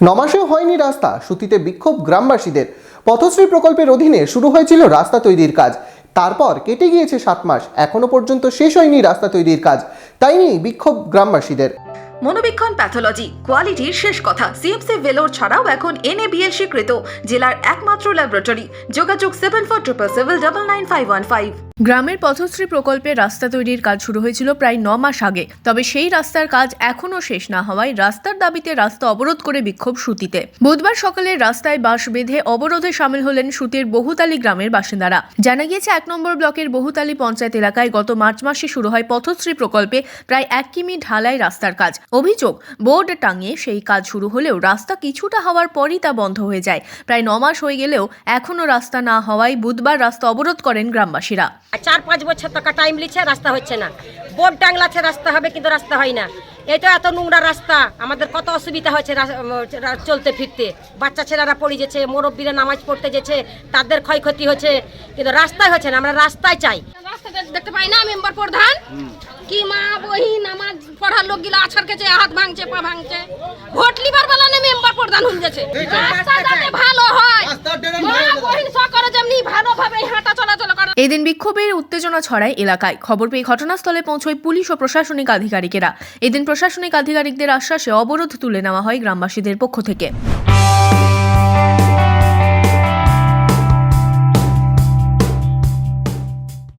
নমাসেও হয়নি রাস্তা, সুতিতে বিক্ষোভ গ্রামবাসীদের। পথশ্রী প্রকল্পের অধীনে শুরু হয়েছিল রাস্তা তৈরির কাজ। তারপর কেটে গিয়েছে সাত মাস, এখনও পর্যন্ত শেষ হয়নি রাস্তা তৈরির কাজ। তাই নিয়ে বিক্ষোভ গ্রামবাসীদের। মনোবীক্ষণ প্যাথোলজি, কোয়ালিটির শেষ কথা। সিএমসি ভেলোর ছাড়াও এখন এনএবিএল স্বীকৃত জেলার একমাত্র ল্যাবরেটরি। যোগাযোগ seven four triple seven double nine five one five গ্রামের পথশ্রী প্রকল্পে রাস্তা তৈরির কাজ শুরু হয়েছিল প্রায় ন মাস আগে। তবে সেই রাস্তার কাজ এখনও শেষ না হওয়ায় রাস্তার দাবিতে রাস্তা অবরোধ করে বিক্ষোভ সুতিতে। বুধবার সকালে রাস্তায় বাঁশ বেঁধে অবরোধে সামিল হলেন সুতির বহুতালি গ্রামের বাসিন্দারা। জানা গিয়েছে, এক নম্বর ব্লকের বহুতালি পঞ্চায়েত এলাকায় গত মার্চ মাসে শুরু হয় পথশ্রী প্রকল্পে প্রায় এক কিমি ঢালাই রাস্তার কাজ। অভিযোগ, বোর্ড টাঙিয়ে সেই কাজ শুরু হলেও রাস্তা কিছুটা হওয়ার পরই তা বন্ধ হয়ে যায়। প্রায় ন মাস হয়ে গেলেও এখনও রাস্তা না হওয়ায় বুধবার রাস্তা অবরোধ করেন গ্রামবাসীরা। আর চার পাঁচ বছর টাকা টাইম লিচ্ছে রাস্তা হচ্ছে না। বোর্ড টাংলাছে রাস্তা হবে কিন্তু রাস্তা হয় না। এটা এত নোংরা রাস্তা আমাদের কত অসুবিধা হয়েছে রা- চলতে ফিরতে। বাচ্চা ছেলেরা পড়ে যেছে মুরব্বীরা নামাজ পড়তে যেছে তাদের ক্ষয়ক্ষতি হচ্ছে কিন্তু রাস্তায় হচ্ছে না আমরা রাস্তায় চাই। রাস্তা দেখতে পাই না মেম্বার প্রধান? কি মা বহিন নামাজ পড়ার লোক গিলা আছার কেছে হাত ভাঙছে পা ভাঙছে। ভোট লিবার বেলা মেম্বার প্রধান হয়ে গেছে। রাস্তা এদিন বিক্ষোভের উত্তেজনা ছড়ায় এলাকায়। খবর পেয়ে ঘটনাস্থলে পৌঁছয় পুলিশ ও প্রশাসনিক আধিকারিকেরা। এদিন প্রশাসনিক আধিকারিকদের আশ্বাসে অবরোধ তুলে নেওয়া হয় গ্রামবাসীদের পক্ষ থেকে।